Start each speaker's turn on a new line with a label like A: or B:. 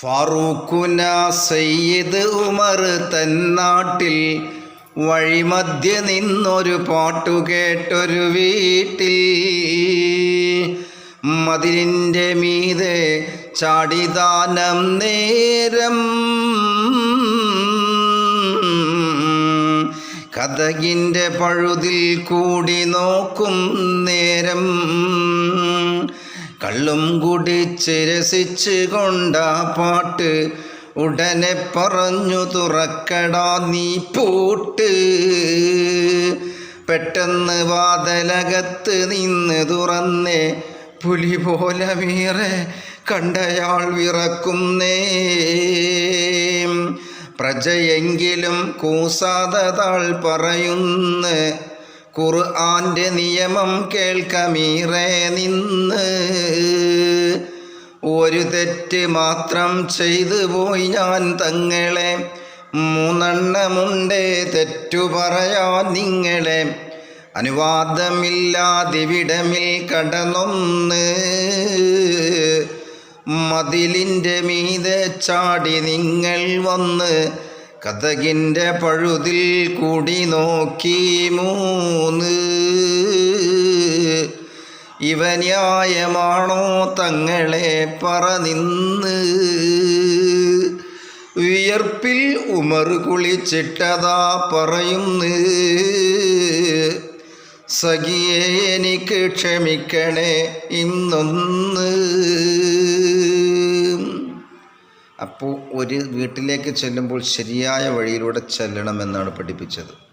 A: ഫാറൂഖുന സയ്യിദ് ഉമർ തന്നാട്ടിൽ വഴിമധ്യ നിന്നൊരു പാട്ടു കേട്ടൊരു വീട്ടിൽ. മതിലിന്റെ മീതെ ചാടിദാനം നേരം കഥകിന്റെ പഴുതിൽ കൂടി നോക്കും നേരം. കള്ളും കുടിച്ച് രസിച്ച് കൊണ്ടാ പാട്ട്. ഉടനെ പറഞ്ഞു തുറക്കടാ നീ പൂട്ട്. പെട്ടെന്ന് വാതലകത്ത് നിന്ന് തുറന്നേ. പുലി പോലെ വീറെ കണ്ടയാൾ വിറക്കുന്നേ. പ്രജയെങ്കിലും കൂസാതതാൾ പറയുന്നു. ഖുർആന്റെ നിയമം കേൾക്കമീറെ നിന്ന്. ഒരു തെറ്റ് മാത്രം ചെയ്തു പോയി ഞാൻ തങ്ങളെ. മൂന്നെണ്ണമുണ്ടേ തെറ്റു പറയാൻ നിങ്ങളെ. അനുവാദമില്ലാതിവിടമിൽ കടന്നൊന്ന്. മതിലിന്റെ മീതെ ചാടി നിങ്ങൾ വന്ന്. കഥകിന്റെ പഴുതിൽ കൂടി നോക്കി മൂന്ന്. ഇവ ന്യായമാണോ തങ്ങളെ പറ നിന്ന് വിയർപ്പിൽ ഉമർ കുളിച്ചിട്ടതാ പറയുന്നു. സഖിയെ എനിക്ക് ക്ഷമിക്കണേ ഇന്നൊന്ന്. അപ്പോൾ ഒരു വീട്ടിലേക്ക് ചെല്ലുമ്പോൾ ശരിയായ വഴിയിലൂടെ ചെല്ലണമെന്നാണ് പഠിപ്പിച്ചത്.